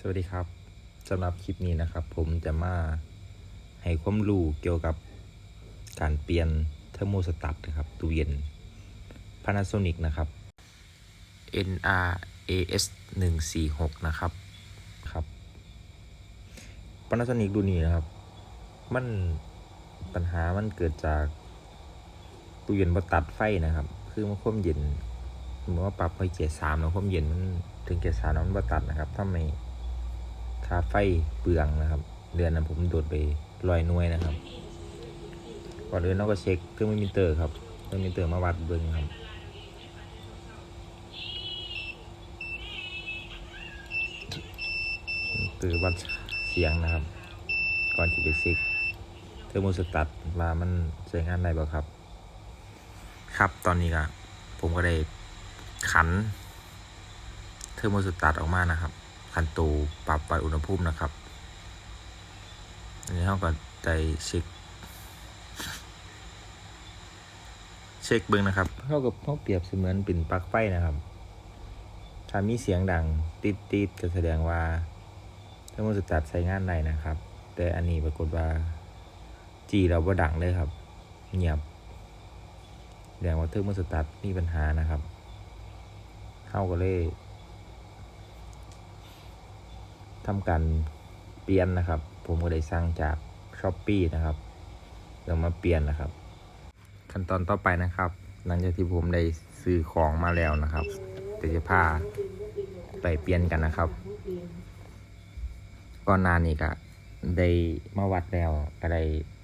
สวัสดีครับสำหรับคลิปนี้นะครับ ผมจะมาให้ความรู้เกี่ยวกับการเปลี่ยนเทอร์โมสตัตนะครับตู้เย็น Panasonic นะครับ NRAS 146นะครับครับ Panasonic ดูนี้นะครับ มันปัญหามันเกิดจากตู้เย็นบ่ตัดไฟนะครับ คือมันความเย็นเมื่อว่าปรับไปเกียร์สามแล้วความเย็นมันถึงเกียร์สามแล้วมันบ่ตัดนะครับถ้าไม่ ค่าไฟเปลืองนะครับ เดือนนั้นผมโดดไปลอยน่วยนะครับ ก่อนอื่นเราก็เช็คเครื่องมิเตอร์ครับเครื่องมิเตอร์มาวัดเบิ้งครับตือวัดเสียงนะครับ ก่อนที่ไปเช็คเทอร์โมสตัตว่ามันใช้งานได้บ่ครับ ครับตอนนี้ก็ผมก็ได้ขันเทอร์โมสตัตออกมานะครับ คันตูปรับปรับอุณหภูมินะครับอันนี้เขาก็ได้เช็คเช็คเบิ้งนะครับเท่ากับเขาเปรียบเสมือนเป็นปลั๊กไฟนะครับ ถ้ามีเสียงดังติดติดๆก็แสดงว่าเทอร์โมสตัตใช้งานได้นะครับ แต่อันนี้ปรากฏว่าจีเราบ่ดังเลยครับ เงียบแสดงว่าเทอร์โมสตัตมีปัญหานะครับเข้าก็เลย ทำการเปลี่ยนนะครับ ผมก็ได้สั่งจากช้อปปีนะครับเดี๋ยวมาเปลี่ยนนะครับ ขั้นตอนต่อไปนะครับ หลังจากที่ผมได้ซื้อของมาแล้วนะครับเดี๋ยวจะพาไปเปลี่ยนกันนะครับก่อนหน้านี้ก็ได้มาวัดแล้วก็ได้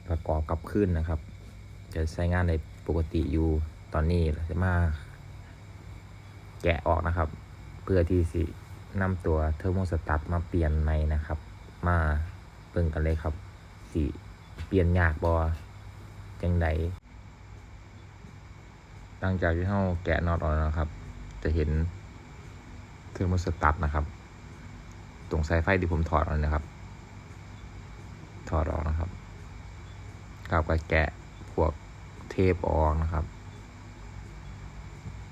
ประกอบกับขึ้นนะครับ จะใช้งานในปกติอยู่ตอนนี้จะมาแกะออกนะครับ เพื่อที่สิ นำตัวเทอร์โมสตัตมาเปลี่ยนใหม่นะครับ มาเบิ่งกันเลยครับสิเปลี่ยนยากบอจังใดหลังจากที่เราแกะน็อตออกแล้วนะครับ จะเห็นเทอร์โมสตัตนะครับ ตรงสายไฟที่ผมถอดออกนะครับ ถอดออกนะครับกับก็แกะพวกเทปออกนะครับ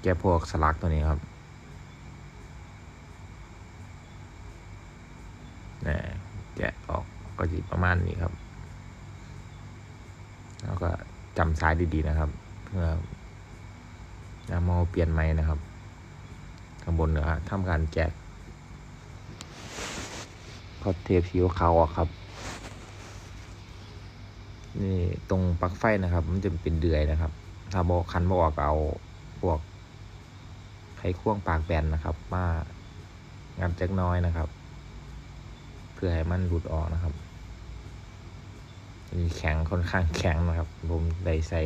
แกะพวกสลักตัวนี้ครับ นะแกะออกก็จะประมาณนี้ครับ แล้วก็จำสายดีๆนะครับ เพื่อนำมาเปลี่ยนไม้นะครับ ข้างบนเนื้อทำการแจกพอเทปสีขาวออกครับ นี่ตรงปลั๊กไฟนะครับ มันจะเป็นเดือยนะครับ ถ้าบอกคันบอกเอาพวกไขควงปากแบนนะครับ มางัดจักน้อยนะครับ พื่อให้มันหลุดออกนะครับมีแข็งค่อนข้างแข็งนะครับ ผมได้ใส่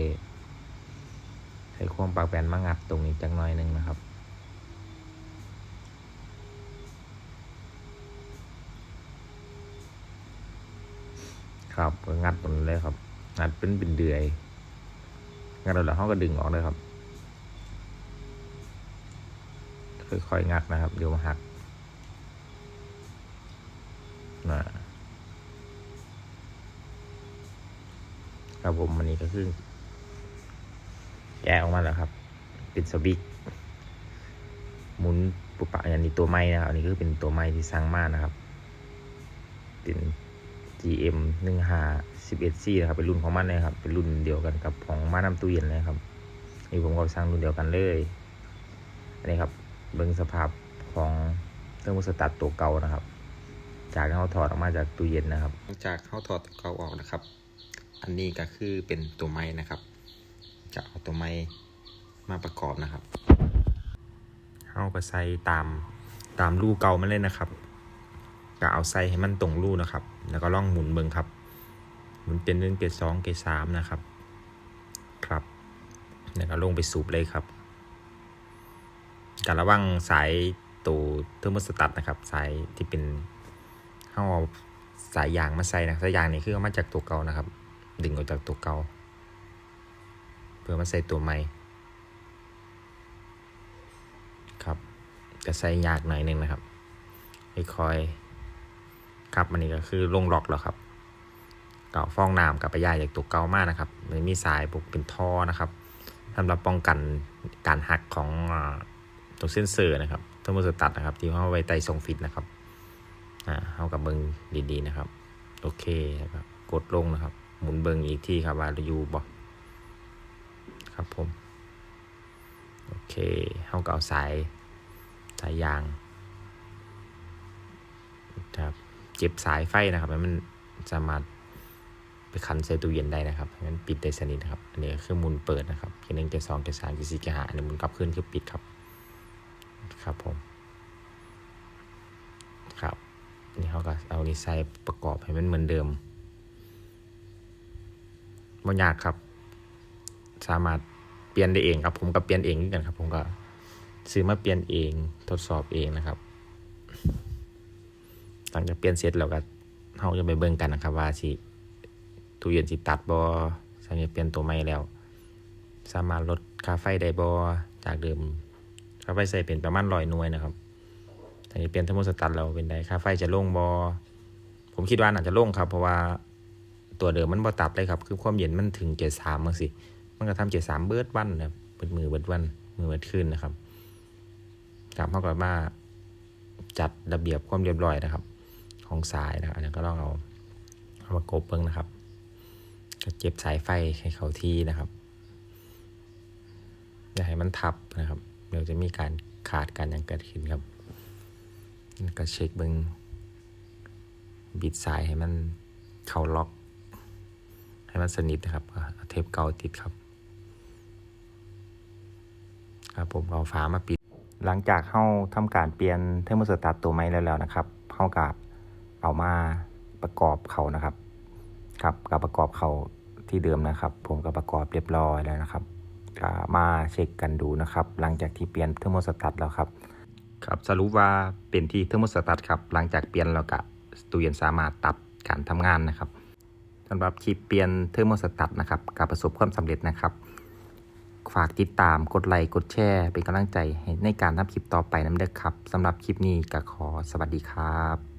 ใส่ควงปากแบนมางัดตรงนี้จักหน้อยหนึงนะครับครับก็งัดตรงนี้เลยครับงัดเป็นเป็นเดือยงัดแล้วเขาก็ดึงออกเลยครับค่อยๆงัดนะครับเดี๋ยวมาหัก นะครับผมอันนี้ก็คือแกะออกมาแล้วครับ เป็นสวิกหมุนปุบปะอันนี้ตัวไม้นะครับ อันนี้ก็เป็นตัวไม้ที่สร้างมานะครับ เป็น GM หนึ่งห้าสิบเอ็ดซีนะครับ เป็นรุ่นของมันเลยครับ เป็นรุ่นเดียวกันกับของมาน้ำตู้เย็นเลยครับ นี่ผมก็สร้างรุ่นเดียวกันเลย อันนี้ครับ เบิ้งสภาพของเครื่องมือสตัดตัวเก่านะครับ จากที่เขาถอดออกมาจากตู้เย็นนะครับจากเขาถอดตัวเก่าออกนะครับ อันนี้ก็คือเป็นตัวไม้นะครับ จะเอาตัวไม้มาประกอบนะครับเอาก็ใส่ตามตามรูเก่ามาเลยนะครับก็เอาใส่ให้มันตรงรูนะครับ แล้วก็ล่องหมุนเบิงครับ หมุนเป็นหนึ่งเกรดสองเกรดสามนะครับ ครับแล้วก็ลงไปสูบเลยครับการระวังสายตัวเทอร์โมสตัตนะครับ สายที่เป็น เอาสายยางมาใส่นะสายยางนี่คือมาจากตัวเก่านะครับ ดึงออกจากตัวเก่าเพื่อมาใส่ตัวใหม่ครับจะใส่ยากหน่อยหนึงนะครับค่อยครับอันนี้ก็คือลงล็อกแล้วครับเก่าฟองน้ำกับปยายจากตัวเก่ามากนะครับมันมีสายปุกเป็นท่อนะครับสำหรับป้องกันการหักของตัวเส้นเซอร์นะครับเทอร์โมสตัตนะครับ ที่เขาไว้ไตทรงฟิตนะครับ อ่าเข้ากับเบิงดีๆนะครับ โอเคครับกดลงนะครับ หมุนเบิงอีกที่ครับว่าอยู่บ่ครับผม โอเคเข้ากับเอาสายสายยางครับเจ็บสายไฟนะครับให้มันสามารถไปคันใส่ตู้เย็นได้นะครับให้มันปิดได้สนิทนะครับ อันนี้คือหมุนเปิดนะครับทีหนึ่งทีสองทีสามทีสี่ทีห้าอันนี้หมุนกลับขึ้นคือปิดครับ ครับผม ครับ นี่เขาก็เอานี่ใส่ประกอบให้มันเหมือนเดิมไม่ยากครับ สามารถเปลี่ยนได้เองครับ ผมก็เปลี่ยนเองเหมือนกันครับ ผมก็ซื้อมาเปลี่ยนเองทดสอบเองนะครับ หลังจากเปลี่ยนเสร็จเราก็เราจะไปเบิ่งกันนะครับ ว่าสิตู้เย็นสิตัดบอสังเกตเปลี่ยนตัวใหม่แล้ว สามารถลดค่าไฟได้บอจากเดิมค่าไฟใส่เป็นประมาณร้อยหน่วยนะครับ แต่นี้เปลี่ยนเทอร์โมสตัทเราเป็นไดค่าไฟจะลงบอผมคิดว่าน่าจะลงครับ เพราะว่าตัวเดิมมันบ่ตัดเลยครับ คือความเย็นมันถึงเจ็ดสามมั้งสิ มันก็ทำเจ็ดสามเบิร์ดวันนะครับเบิดมือเบิดวันมือเบิดขึ้นนะครับกลับเท่ากับว่าจัดระเบียบความเรียบร้อยนะครับ ของสายนะครับอันนี้ก็ต้องเอาเอามากบเบิ้งนะครับก็เจ็บสายไฟให้เขาที่นะครับอย่าให้มันทับนะครับ เดี๋ยวจะมีการขาดการอย่างเกิดขึ้นครับ ก็เช็คเบิงบิดสายให้มันเข้าล็อก ให้มันสนิทนะครับเอาเทปเกาติดครับ ครับผมเอาฝามาปิด หลังจากเข้าทำการเปลี่ยนเทอร์โมสตัตตัวใหม่แล้วแล้วนะครับเข้ากับเอามาประกอบเขานะครับครับกับประกอบเขาที่เดิมนะครับ ผมก็ประกอบเรียบร้อยแล้วนะครับมาเช็คกันดูนะครับ หลังจากที่เปลี่ยนเทอร์โมสตัตแล้วครับ ครับสรุปว่าเป็นที่เทอร์โมสตัตครับหลังจากเปลี่ยนแล้วก็ตู้เย็นสามารถตัดการทำงานนะครับสำหรับคลิปเปลี่ยนเทอร์โมสตัตนะครับกับประสบความสำเร็จนะครับ ฝากติดตามกดไลค์กดแชร์เป็นกำลังใจให้ในการทำคลิปต่อไปน้ำเด้อครับสำหรับคลิปนี้ก็ขอสวัสดีครับ